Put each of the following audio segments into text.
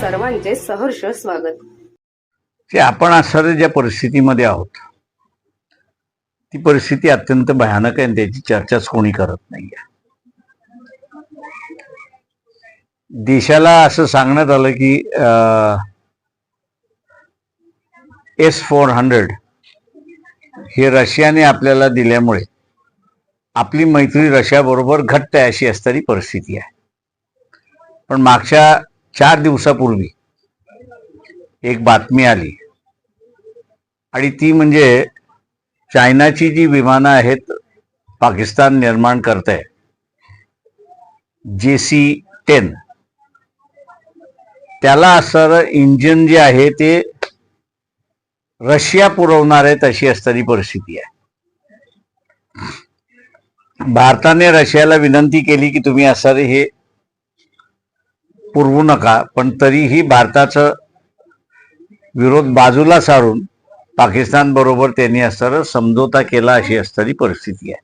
सर्वांचे सहर्ष स्वागत. आपण असणाऱ्या ज्या परिस्थितीमध्ये आहोत ती परिस्थिती अत्यंत भयानक आहे आणि त्याची चर्चाच कोणी करत नाहीये. देशाला असं सांगण्यात आलं की एस फोर हंड्रेड हे रशियाने आपल्याला दिल्यामुळे आपली मैत्री रशियाबरोबर घट्ट आहे अशी असणारी परिस्थिती आहे. पण मागच्या चार दिवसापूर्वी एक बातमी आली. आणि ती म्हणजे चायनाची जी विमानं आहेत पाकिस्तान निर्माण करत आहे जे सी टेन त्याला असणारं इंजिन जे आहे ते रशिया पुरवणार आहेत अशी असणारी परिस्थिती आहे. भारताने रशियाला विनंती केली की तुम्ही असणारे हे पुरवू नका पण तरीही भारताचं विरोध बाजूला सारून पाकिस्तान बरोबर त्यांनी असताना समझोता केला अशी असणारी परिस्थिती आहे.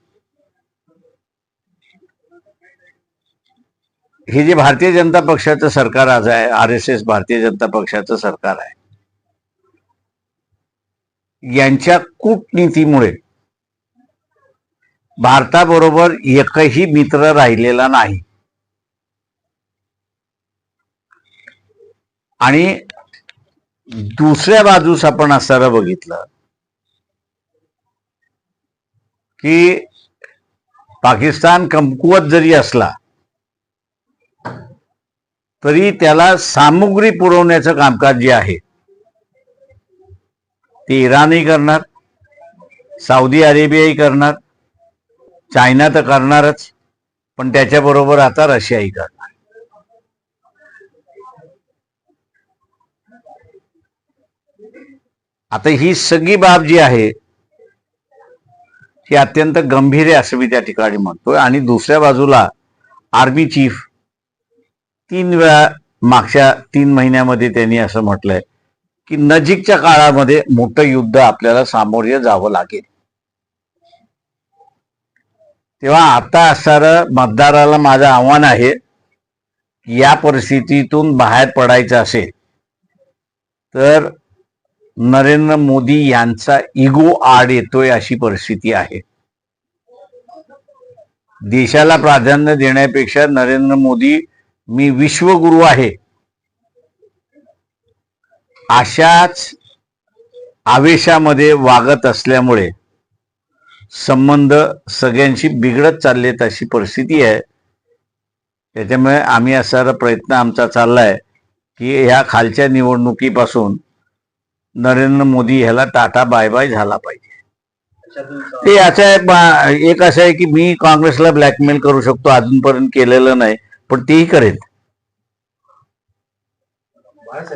हे जे भारतीय जनता पक्षाचं सरकार आज आहे R S S Bharatiya Janata पक्षाचं सरकार आहे यांच्या कूटनीतीमुळे भारताबरोबर एकही मित्र राहिलेला नाही. आणि दुसऱ्या बाजूस आपण असताना बघितलं की पाकिस्तान कमकुवत जरी असला तरी त्याला सामुग्री पुरवण्याचं कामकाज जे आहे ते इराणही करणार साऊदी अरेबियाही करणार चायना तर करणारच पण त्याच्याबरोबर आता रशियाही करणार. आता ही सगळी बाब जी आहे ती अत्यंत गंभीर आहे असं मी त्या ठिकाणी म्हणतोय. आणि दुसऱ्या बाजूला आर्मी चीफ तीन वेळा मागच्या तीन महिन्यामध्ये त्यांनी असं म्हटलंय की नजीकच्या काळामध्ये मोठं युद्ध आपल्याला सामोरे जावं लागेल. तेव्हा आता असणारं मतदाराला माझं आव्हान आहे या परिस्थितीतून बाहेर पडायचं असेल तर नरेंद्र मोदी यांचा इगो आड येतोय अशी परिस्थिती आहे. देशाला प्राधान्य देण्यापेक्षा नरेंद्र मोदी मी विश्वगुरु आहे. अशाच आवेशामध्ये वागत असल्यामुळे संबंध सगळ्यांशी बिघडत चाललेत अशी परिस्थिती आहे. त्याच्यामुळे आम्ही असा प्रयत्न आमचा चाललाय की ह्या खालच्या निवडणुकीपासून नरेंद्र मोदी ह्याला टाटा बाय बाय झाला पाहिजे. ते असं आहे एक असं आहे की मी काँग्रेसला ब्लॅकमेल करू शकतो अजूनपर्यंत केलेलं नाही पण तेही करेल.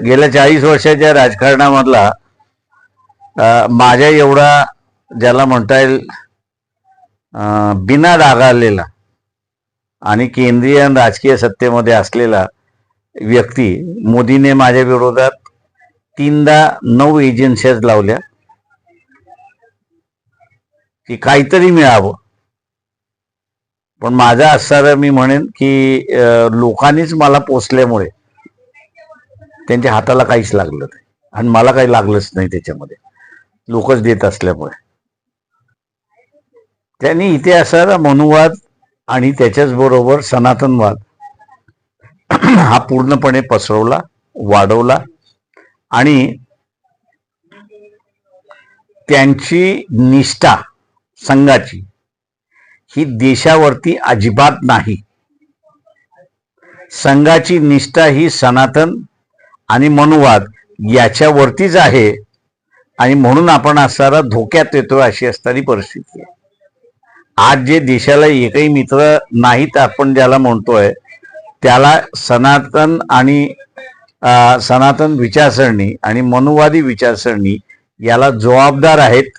गेल्या चाळीस वर्षाच्या राजकारणामधला माझ्या एवढा ज्याला म्हणता येईल बिना रागालेला आणि केंद्रीय आणि राजकीय सत्तेमध्ये असलेला व्यक्ती मोदीने माझ्या विरोधात तीनदा नऊ एजन्सीज लावल्या. की काहीतरी मिळावं. पण माझा असणारं मी म्हणेन की लोकांनीच मला पोचल्यामुळे त्यांच्या हाताला काहीच लागलं नाही. आणि मला काही लागलंच नाही त्याच्यामध्ये. लोकच देत असल्यामुळे. त्यांनी इथे असणारा मनुवाद आणि त्याच्याच बरोबर सनातनवाद हा पूर्णपणे पसरवला वाढवला. आणि त्यांची निष्ठा संघाची ही देशावरती अजिबात नाही. संघाची निष्ठा ही सनातन आणि मनुवाद याच्यावरतीच आहे आणि म्हणून आपण असणारा धोक्यात येतो अशी असणारी परिस्थिती आहे. आज जे देशाला एकही मित्र नाहीत आपण ज्याला म्हणतोय त्याला सनातन आणि सनातन विचारसरणी आणि मनुवादी विचारसरणी याला जबाबदार आहेत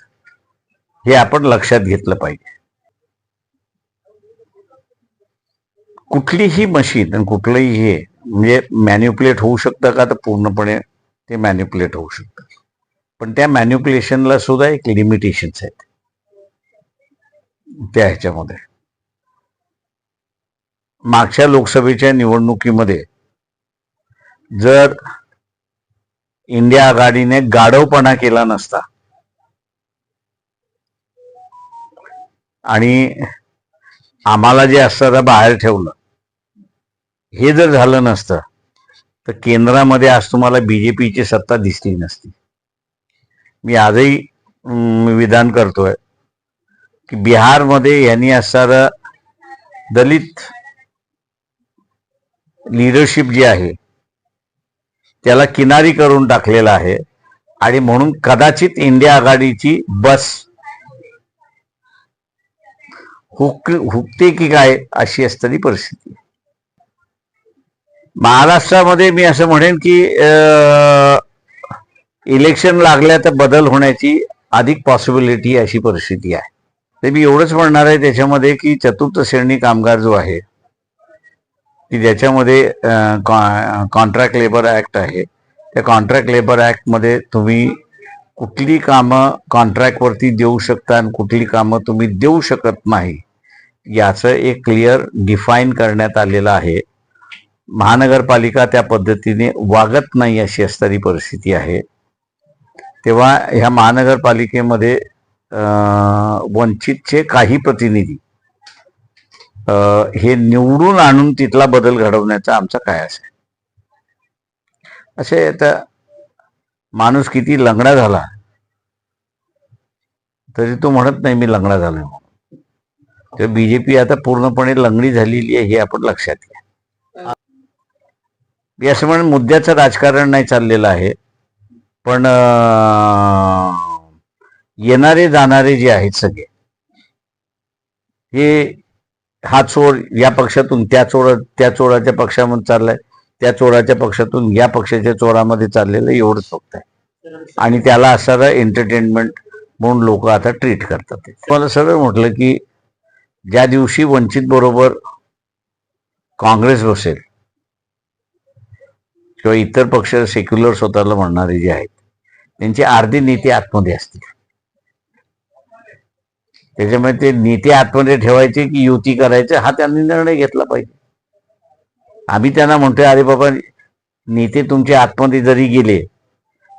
हे आपण लक्षात घेतलं पाहिजे. कुठलीही मशीन आणि कुठलंही हे म्हणजे मॅन्युप्युलेट होऊ शकतं का? तर पूर्णपणे ते मॅन्युप्युलेट होऊ शकतं. पण त्या मॅन्युप्युलेशनला सुद्धा एक लिमिटेशन्स आहेत. त्या ह्याच्यामध्ये. मागच्या लोकसभेच्या निवडणुकीमध्ये जर इंडिया आघाडीने गाढवपणा केला नसता आणि आम्हाला जे असतं बाहेर ठेवलं हे जर झालं नसतं तर केंद्रामध्ये आज तुम्हाला बीजेपीची सत्ता दिसली नसती. मी आजही विधान करतोय की बिहारमध्ये यांनी असणारं दलित लिडरशिप जी आहे त्याला किनारी करून टाकलेलं आहे. आणि म्हणून कदाचित इंडिया आघाडीची बस हुक हुकते की काय अशी असणारी परिस्थिती. महाराष्ट्रामध्ये मी असं म्हणेन की इलेक्शन लागल्या तर बदल होण्याची अधिक पॉसिबिलिटी अशी परिस्थिती आहे. ते मी एवढंच म्हणणार आहे त्याच्यामध्ये की चतुर्थ श्रेणी कामगार जो आहे की ज्याच्यामध्ये कॉन्ट्रॅक्ट लेबर ऍक्ट आहे. त्या कॉन्ट्रॅक्ट लेबर ऍक्टमध्ये तुम्ही कुठली कामं कॉन्ट्रॅक्टवरती देऊ शकता आणि कुठली कामं तुम्ही देऊ शकत नाही याचं एक क्लिअर डिफाईन करण्यात आलेलं आहे. महानगरपालिका त्या पद्धतीने वागत नाही अशी असणारी परिस्थिती आहे. तेव्हा ह्या महानगरपालिकेमध्ये वंचितचे काही प्रतिनिधी हे निवडून आणून तिथला बदल घडवण्याचा आमचा काय आहे असे आता माणूस किती लंगडा झाला तरी तो म्हणत नाही मी लंगडा झालोय म्हणून. तर बीजेपी आता पूर्णपणे लंगडी झालेली आहे हे आपण लक्षात घ्या. मी असं म्हणून मुद्द्याचं राजकारण नाही चाललेलं आहे पण येणारे जाणारे जे आहेत सगळे हे हा चोर या पक्षातून त्या चोर त्या चोराच्या पक्षामध्ये चाललाय त्या चोराच्या पक्षातून या पक्षाच्या चोरामध्ये चाललेलं एवढंच फक्त आहे. आणि त्याला असणारा एंटरटेनमेंट म्हणून लोक आता ट्रीट करतात. मला सरळ म्हटलं की ज्या दिवशी वंचित बरोबर काँग्रेस बसेल किंवा इतर पक्ष सेक्युलर स्वतःला म्हणणारे जे आहेत त्यांची अर्धी नेते आतमध्ये असतील त्याच्यामुळे ते नेते आतमध्ये ठेवायचे की युती करायचे हा त्यांनी निर्णय घेतला पाहिजे. आम्ही त्यांना म्हणतोय अरे बाबा नेते तुमचे आतमध्ये जरी गेले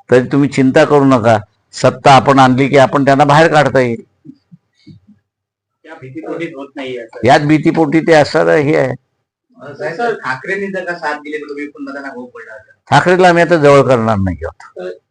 तरी तुम्ही चिंता करू नका. सत्ता आपण आणली की आपण त्यांना बाहेर काढता येईल. असं. याच भीतीपोटी ते असणार हे आहे. ठाकरेंनी जर का साथ दिली तर तुम्ही पुन्हा त्यांना पडला ठाकरेला आम्ही आता जवळ करणार नाही.